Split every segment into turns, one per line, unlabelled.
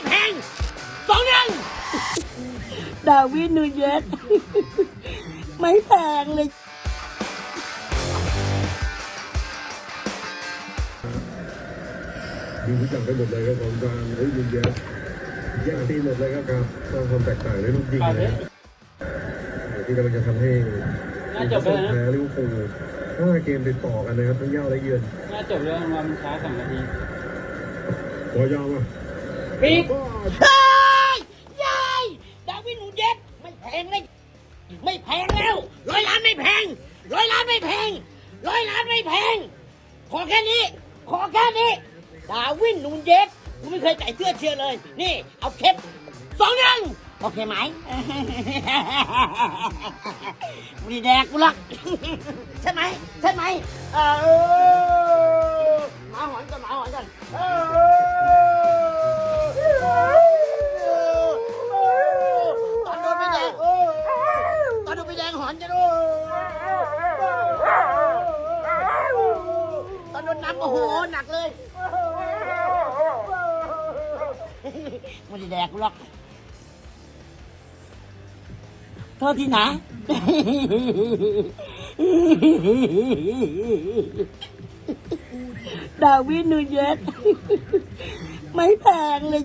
ไม่แพงสองหนึ่ง
ดาวิดนูเยสไม่แพงเลย
ดูรู้จักไปหมดเลยครับของกลางเฮ้ยยิงเยอะแย่งซีนหมดเลยครับครับสร้างความแตกต่างในลูกยิงนะเดี๋ยวที่กำลังจะทำให้
น่าจบแล้วนะ
แพ้ลิเวอร์พูลห้าเกมติดต่อกันนะครับทั้งเย้าและเยือน
น่าจบเรื่องวันช้าสองนาที
ขอยอมอะ
ปีก
เฮ้ยยายดาวินูเยสไม่แพงเลยไม่แพงแล้วร้อยล้านไม่แพงร้อยล้านไม่แพงร้อยล้านไม่แพง ขอแค่นี้ ขอแค่นี้ ดาวินนูนเยสกูไม่เคยใส่เสื้อเชียร์เลย นี่ เอาเคปสองหนึ่งโอเคไหมมีแดกกูหรอกใช่ไหมใช่ไหมเออหมาหอนก่อนหมาหอนก่อนเออ โอ้โห หนักเลยไม่ได้แดกกูหรอก
โทษทีนะ ดาวิดนูเยสไม่แพงเลย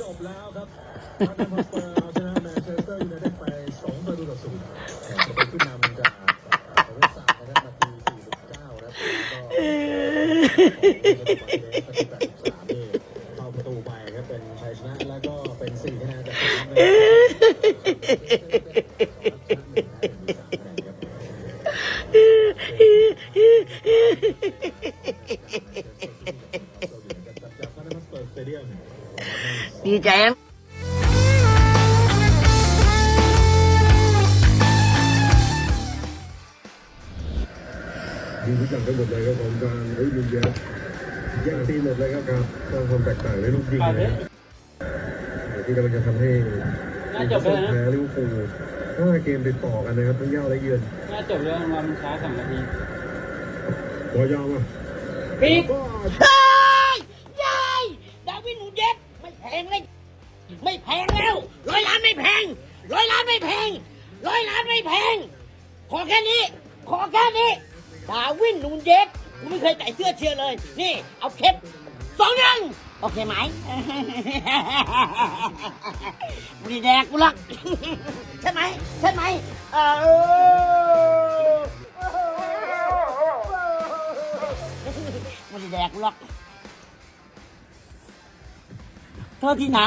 จบแล้วครับ เข้าประตูไปครับเป็นชัยชนะแล้วก็เป็นสี่คะแนนจากสามเลยจากพานามาสเปอร์สเตเดียม
ดีใจ
หมดเลยครับของกลางเฮ้ยยิงเยอะแย่งซีนหมดเลยครับครับสร้างความแตกต่างในลูกยิงนะเดี๋ยวที่กำลังจะทำให้
น่าจบแล้วนะ
แพ้ลิเวอร์พูลห้าเกมติดต่อกันนะครับทั้งเย้าและเยือน
น่าจบเรื่องวันช้าสองนาที
ขอยอมอะ
ปีก
เฮ้ยยายดาวิดนูเยสไม่แพงเลยไม่แพงแล้วร้อยล้านไม่แพงร้อยล้านไม่แพงร้อยล้านไม่แพงขอแค่นี้ขอแค่นี้ ดาวินนูนเยสกูไม่เคยใส่เสื้อเชียร์เลย นี่ เอาเคปสองหนึ่งโอเคไหมไม่ได้แดกกูรอกใช่ไหมใช่ไหมเออไม่ได้แดกกูรอก
โทษทีนะ